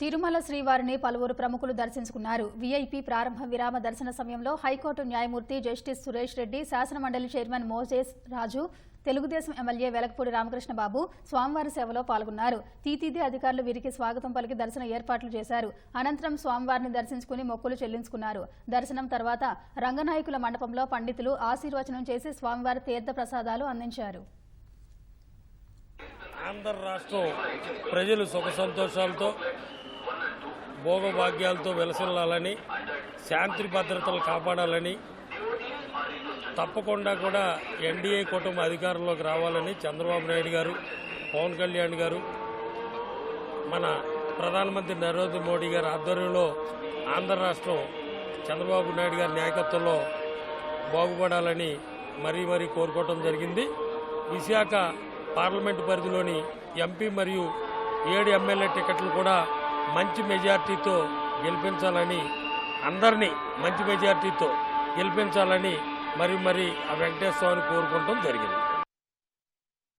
తిరుమల శ్రీవారిని పలువురు ప్రముఖులు దర్శించుకున్నారు. వీఐపీ ప్రారంభ విరామ దర్శన సమయంలో హైకోర్టు న్యాయమూర్తి జస్టిస్ సురేష్ రెడ్డి శాసనమండలి చైర్మన్ మోజేస్ రాజు తెలుగుదేశం ఎమ్మెల్యే వెలగపూడి రామకృష్ణ బాబు స్వామివారి సేవలో పాల్గొన్నారు. తీతీది అధికారులు వీరికి స్వాగతం పలికి దర్శన ఏర్పాట్లు చేశారు. అనంతరం స్వామివారిని దర్శించుకుని మొక్కులు చెల్లించుకున్నారు. దర్శనం తర్వాత రంగనాయకుల మండపంలో పండితులు ఆశీర్వచనం చేసి స్వామివారి తీర్థ ప్రసాదాలు అందించారు. ఆంధ్ర రాష్ట్రం ప్రజలు సుఖ సంతోషాలతో భోగభాగ్యాలతో వెలసిల్లాలని శాంతి భద్రతలు కాపాడాలని తప్పకుండా కూడా ఎన్డీఏ కుటుంబ అధికారంలోకి రావాలని చంద్రబాబు నాయుడు గారు పవన్ కళ్యాణ్ గారు మన ప్రధానమంత్రి నరేంద్ర మోడీ గారి ఆధ్వర్యంలో ఆంధ్ర రాష్ట్రం చంద్రబాబు నాయుడు గారి నాయకత్వంలో బాగుపడాలని మరీ మరీ కోరుకోవటం జరిగింది. విశాఖ పార్లమెంటు పరిధిలోని ఎంపీ మరియు ఏడు ఎమ్మెల్యే టికెట్లు కూడా మంచి మెజార్టీతో గెలిపించాలని అందరినీ మంచి మెజార్టీతో గెలిపించాలని మరి మరి ఆ వెంకటేశ్వర స్వామిని కోరుకోవటం జరిగింది.